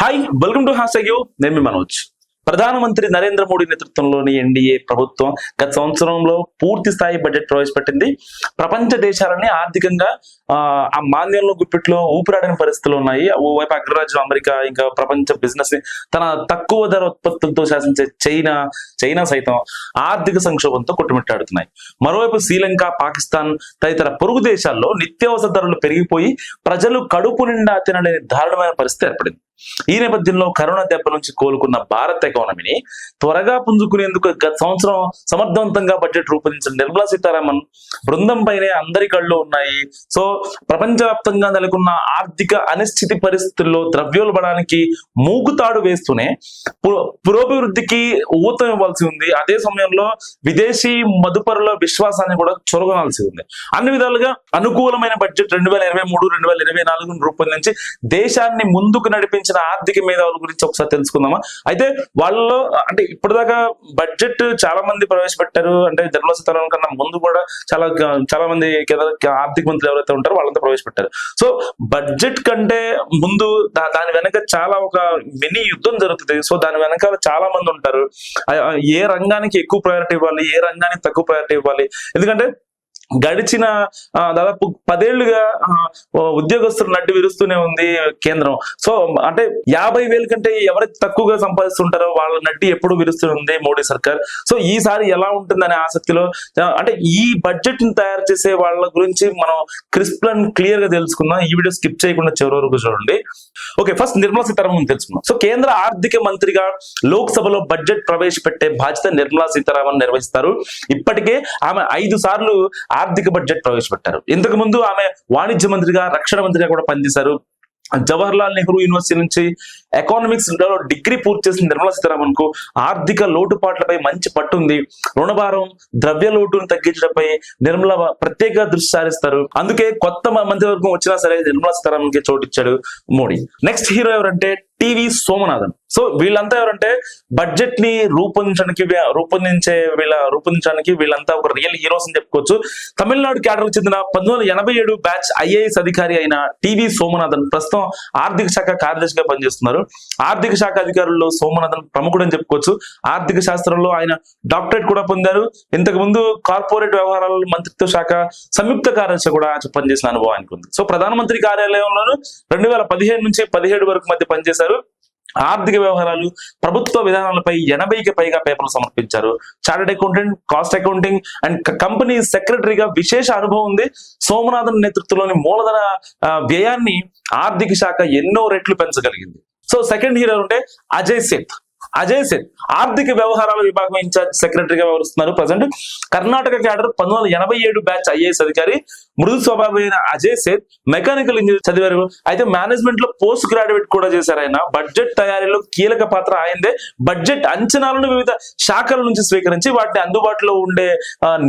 Hi welcome to has నేను మీ మనోజ్. ప్రధానమంత్రి నరేంద్ర మోడీ నేతృత్వంలోని ఎన్డీఏ ప్రభుత్వం గత సంవత్సరంలో పూర్తి స్థాయి బడ్జెట్ ప్రవేశపెట్టింది. ప్రపంచ దేశాలని ఆర్థికంగా ఆ, ఆ మాంద్యంలో గుప్పిట్లో ఊపిరాడని పరిస్థితులు ఉన్నాయి. ఓవైపు అగ్రరాజ్యం అమెరికా ఇంకా ప్రపంచ బిజినెస్ని తన తక్కువ ధర ఉత్పత్తులతో శాసించే చైనా చైనా సైతం ఆర్థిక సంక్షోభంతో కొట్టుమిట్టాడుతున్నాయి. మరోవైపు శ్రీలంక పాకిస్తాన్ తదితర పొరుగు దేశాల్లో నిత్యావసర ధరలు పెరిగిపోయి ప్రజలు కడుపు నిండా తినలేని దారుణమైన పరిస్థితి ఏర్పడింది. ఈ నేపథ్యంలో కరోనా దెబ్బ నుంచి కోలుకున్న భారత్ ఎకానమీని త్వరగా పుంజుకునేందుకు గత సంవత్సరం సమర్థవంతంగా బడ్జెట్ రూపొందించిన నిర్మలా సీతారామన్ బృందం పైనే అందరి కళ్ళు ఉన్నాయి. సో ప్రపంచవ్యాప్తంగా నెలకొన్న ఆర్థిక అనిశ్చితి పరిస్థితుల్లో ద్రవ్యోల్బణానికి మూగుతాడు వేస్తూనే పురోభివృద్ధికి ఊతం ఇవ్వాల్సి ఉంది. అదే సమయంలో విదేశీ మదుపరుల విశ్వాసాన్ని కూడా చొరగనాల్సి ఉంది. అన్ని విధాలుగా అనుకూలమైన బడ్జెట్ రెండు వేల ఇరవై మూడు రెండు వేల ఇరవై నాలుగును రూపొందించి దేశాన్ని ముందుకు నడిపించి సంబంధించిన ఆర్థిక మేధావుల గురించి ఒకసారి తెలుసుకుందామా? అయితే వాళ్ళలో అంటే ఇప్పటిదాకా బడ్జెట్ చాలా మంది ప్రవేశపెట్టారు. అంటే నిర్మలా సీతారామన్ కన్నా ముందు కూడా చాలా చాలా మంది ఆర్థిక మంత్రులు ఎవరైతే ఉంటారో వాళ్ళంతా ప్రవేశపెట్టారు. సో బడ్జెట్ కంటే ముందు దాని వెనక చాలా ఒక మినీ యుద్ధం జరుగుతుంది. సో దాని వెనకాల చాలా మంది ఉంటారు. ఏ రంగానికి ఎక్కువ ప్రయారిటీ ఇవ్వాలి? ఏ రంగానికి తక్కువ ప్రయారిటీ ఇవ్వాలి? ఎందుకంటే గడిచిన దాదాపు పదేళ్ళుగా ఉద్యోగస్తులు నడ్డి విరుస్తూనే ఉంది కేంద్రం. సో అంటే యాభై వేల కంటే ఎవరైతే తక్కువగా సంపాదిస్తుంటారో వాళ్ళ నడ్డి ఎప్పుడు విరుస్తుంది మోడీ సర్కార్. సో ఈసారి ఎలా ఉంటుందనే ఆసక్తిలో అంటే ఈ బడ్జెట్ని తయారు చేసే వాళ్ళ గురించి మనం క్రిస్ప్ అండ్ క్లియర్గా తెలుసుకుందాం. ఈ వీడియో స్కిప్ చేయకుండా చివరి వరకు చూడండి. ఓకే ఫస్ట్ నిర్మలా సీతారామన్ తెలుసుకుందాం. సో కేంద్ర ఆర్థిక మంత్రిగా లోక్సభలో బడ్జెట్ ప్రవేశపెట్టే బాధ్యత నిర్మలా సీతారామన్ నిర్వహిస్తారు. ఇప్పటికే ఆమె ఐదు సార్లు ఆర్థిక బడ్జెట్ ప్రవేశపెట్టారు. ఇంతకు ముందు ఆమె వాణిజ్య మంత్రిగా రక్షణ మంత్రిగా కూడా పనిచేశారు. జవహర్లాల్ నెహ్రూ యూనివర్సిటీ నుంచి ఎకానమిక్స్లో డిగ్రీ పూర్తి చేసిన నిర్మలా సీతారామన్కు ఆర్థిక లోటుపాట్లపై మంచి పట్టుంది. రుణభారం ద్రవ్య లోటును తగ్గించడంపై నిర్మల ప్రత్యేక దృష్టి సారిస్తారు. అందుకే కొత్త మంత్రివర్గం వచ్చినా సరే నిర్మలా సీతారామన్కి చోటిచ్చాడు మోడీ. నెక్స్ట్ హీరో ఎవరంటే టీవీ సోమనాథన్. సో వీళ్ళంతా ఎవరంటే బడ్జెట్ని రూపొందించడానికి వీ- రూపొందించే వీళ్ళ రూపొందించడానికి వీళ్ళంతా ఒక రియల్ హీరోస్ అని చెప్పుకోవచ్చు. తమిళనాడు క్యాడర్ చెందిన పంతొమ్మిది వందల ఎనభై ఏడు బ్యాచ్ ఐఏఎస్ అధికారి అయిన టీవీ సోమనాథన్ ప్రస్తుతం ఆర్థిక శాఖ కార్యదర్శిగా పనిచేస్తున్నారు. ఆర్థిక శాఖ అధికారుల్లో సోమనాథన్ ప్రముఖుడు అని చెప్పుకోవచ్చు. ఆర్థిక శాస్త్రంలో ఆయన డాక్టరేట్ కూడా పొందారు. ఇంతకు ముందు కార్పొరేట్ వ్యవహారాల మంత్రిత్వ శాఖ సంయుక్త కార్యదర్శి కూడా పనిచేసిన అనుభవం ఆయనకు ఉంది. సో ప్రధానమంత్రి కార్యాలయంలోను రెండు వేల పదిహేను నుంచి పదిహేడు వరకు మధ్య పనిచేశారు. ఆర్థిక వ్యవహారాలు ప్రభుత్వ విధానాలపై ఎనభైకి పైగా పేపర్లు సమర్పించారు. Chartered accountant cost accounting and company సెక్రటరీగా విశేష అనుభవం ఉంది. సోమనాథన్ నేతృత్వంలోని మూలధన వ్యయాన్ని ఆర్థిక శాఖ ఎన్నో రెట్లు పెంచగలిగింది. సో సెకండ్ హీరో ఉంటే? అజయ్ సేత్. అజయ్ సేత్. ఆర్థిక వ్యవహారాల విభాగం ఇన్ఛార్జ్ సెక్రటరీగా వ్యవహరిస్తున్నారు ప్రజెంట్ కర్ణాటక క్యాడర్ పంతొమ్మిది ఎనభై ఏడు బ్యాచ్ ఐఏఎస్ అధికారి మృదు స్వభావమైన అజయ్ సేత్ మెకానికల్ ఇంజనీర్ చదివారు. అయితే మేనేజ్మెంట్లో పోస్ట్ గ్రాడ్యుయేట్ కూడా చేశారు ఆయన. బడ్జెట్ తయారీలో కీలక పాత్ర ఆయనదే. బడ్జెట్ అంచనాలను వివిధ శాఖల నుంచి స్వీకరించి వాటిని అందుబాటులో ఉండే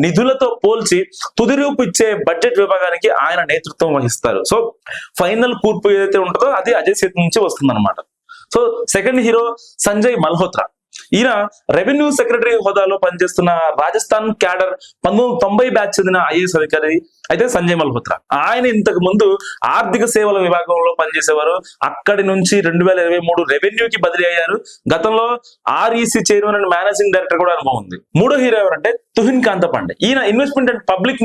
నిధులతో పోల్చి తుది రూపు ఇచ్చే బడ్జెట్ విభాగానికి ఆయన నేతృత్వం వహిస్తారు. సో ఫైనల్ కూర్పు ఏదైతే ఉంటుందో అది అజయ్ సేత్ నుంచి వస్తుంది so second hero Sanjay Malhotra. ఈయన రెవెన్యూ సెక్రటరీ హోదాలో పనిచేస్తున్న రాజస్థాన్ క్యాడర్ పంతొమ్మిది తొంభై బ్యాచ్ చెందిన ఐఏఎస్ అధికారి అయితే సంజయ్ మల్హోత్రా. ఆయన ఇంతకు ముందు ఆర్థిక సేవల విభాగంలో పనిచేసేవారు. అక్కడి నుంచి రెండు వేల ఇరవై మూడు రెవెన్యూకి బదిలీ అయ్యారు. గతంలో REC chairman and managing director కూడా అనుభవం ఉంది. మూడో హీరో ఎవరంటే తుహిన్ కాంత పాండే. ఈయన investment and public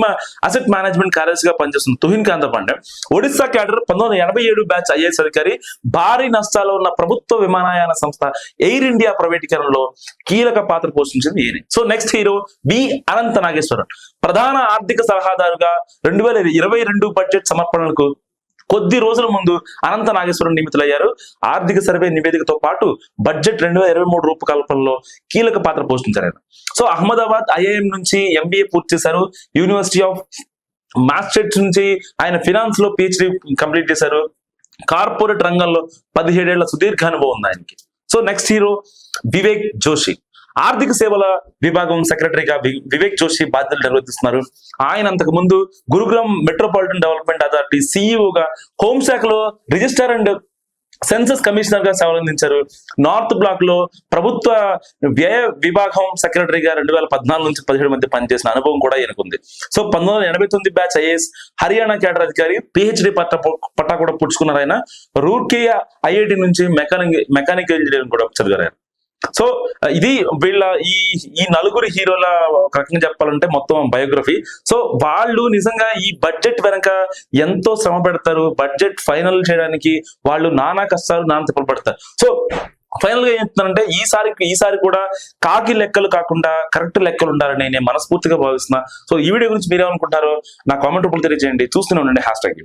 asset management కార్యదర్శిగా పనిచేస్తుంది. తుహిన్ కాంత పాండే. ఒడిశా క్యాడర్ పంతొమ్మిది ఎనభై ఏడు బ్యాచ్ ఐఏఎస్ అధికారి భారీ నష్టాల్లో ఉన్న ప్రభుత్వ విమానయాన సంస్థ ఎయిర్ ఇండియా ప్రైవేటీకరణలో కీలక పాత్ర పోషించింది ఈయన. So next hero B Anantha Nageswaran ప్రధాన ఆర్థిక సలహాదారుగా రెండు వేల ఇరవై రెండు బడ్జెట్ సమర్పణలకు కొద్ది రోజుల ముందు అనంత నాగేశ్వరం నియమితులయ్యారు. ఆర్థిక సర్వే నివేదికతో పాటు బడ్జెట్ రెండు వేల ఇరవై మూడు రూపకల్పనలో కీలక పాత్ర పోషించారు ఆయన. సో అహ్మదాబాద్ ఐఐఎం నుంచి ఎంబీఏ పూర్తి చేశారు. యూనివర్సిటీ ఆఫ్ మాస్టర్స్ నుంచి ఆయన ఫినాన్స్లో పిహెచ్డి కంప్లీట్ చేశారు. కార్పొరేట్ రంగంలో పదిహేడేళ్ళ సుదీర్ఘ అనుభవం ఉంది ఆయనకి. So next hero Vivek Joshi ఆర్థిక సేవల విభాగం సెక్రటరీగా వివేక్ జోషి బాధ్యతలు నిర్వర్తిస్తున్నారు. ఆయన అంతకు ముందు గురుగ్రామ్ మెట్రోపాలిటన్ డెవలప్మెంట్ అథారిటీ సిఇఓగా హోంశాఖలో రిజిస్టర్ అండ్ సెన్సస్ కమిషనర్గా సేవలు అందించారు నార్త్ బ్లాక్లో ప్రభుత్వ వ్యయ విభాగం సెక్రటరీగా రెండు వేల పద్నాలుగు నుంచి పదిహేడు మధ్య పనిచేసిన అనుభవం కూడా ఈయనకుంది. సో పంతొమ్మిది వందల ఎనభై తొమ్మిది బ్యాచ్ ఐఏఎస్ హర్యానా కేడర్ అధికారి పిహెచ్డి పట్టా పట్టా కూడా పుచ్చుకున్నారు ఆయన. రూర్కీ ఐఐటి నుంచి మెకానిక్ మెకానికల్ ఇంజనీరింగ్ కూడా చదివారు సో ఇది వీళ్ళ ఈ ఈ నలుగురు హీరోల ఒక రకంగా చెప్పాలంటే మొత్తం బయోగ్రఫీ. సో వాళ్ళు నిజంగా ఈ బడ్జెట్ వెనక ఎంతో శ్రమ పెడతారు. బడ్జెట్ ఫైనల్ చేయడానికి వాళ్ళు నానా కష్టాలు నానా తిప్పలు పడతారు. సో ఫైనల్గా ఏం చెప్తున్నానంటే ఈసారి ఈసారి కూడా కాకి లెక్కలు కాకుండా కరెక్ట్ లెక్కలు ఉండాలని నేను మనస్ఫూర్తిగా భావిస్తున్నా. సో ఈ వీడియో గురించి మీరేమనుకుంటారో నా కామెంట్ రూపంలో తెలియజేయండి. చూస్తూనే ఉండండి హ్యాష్ ట్యాగ్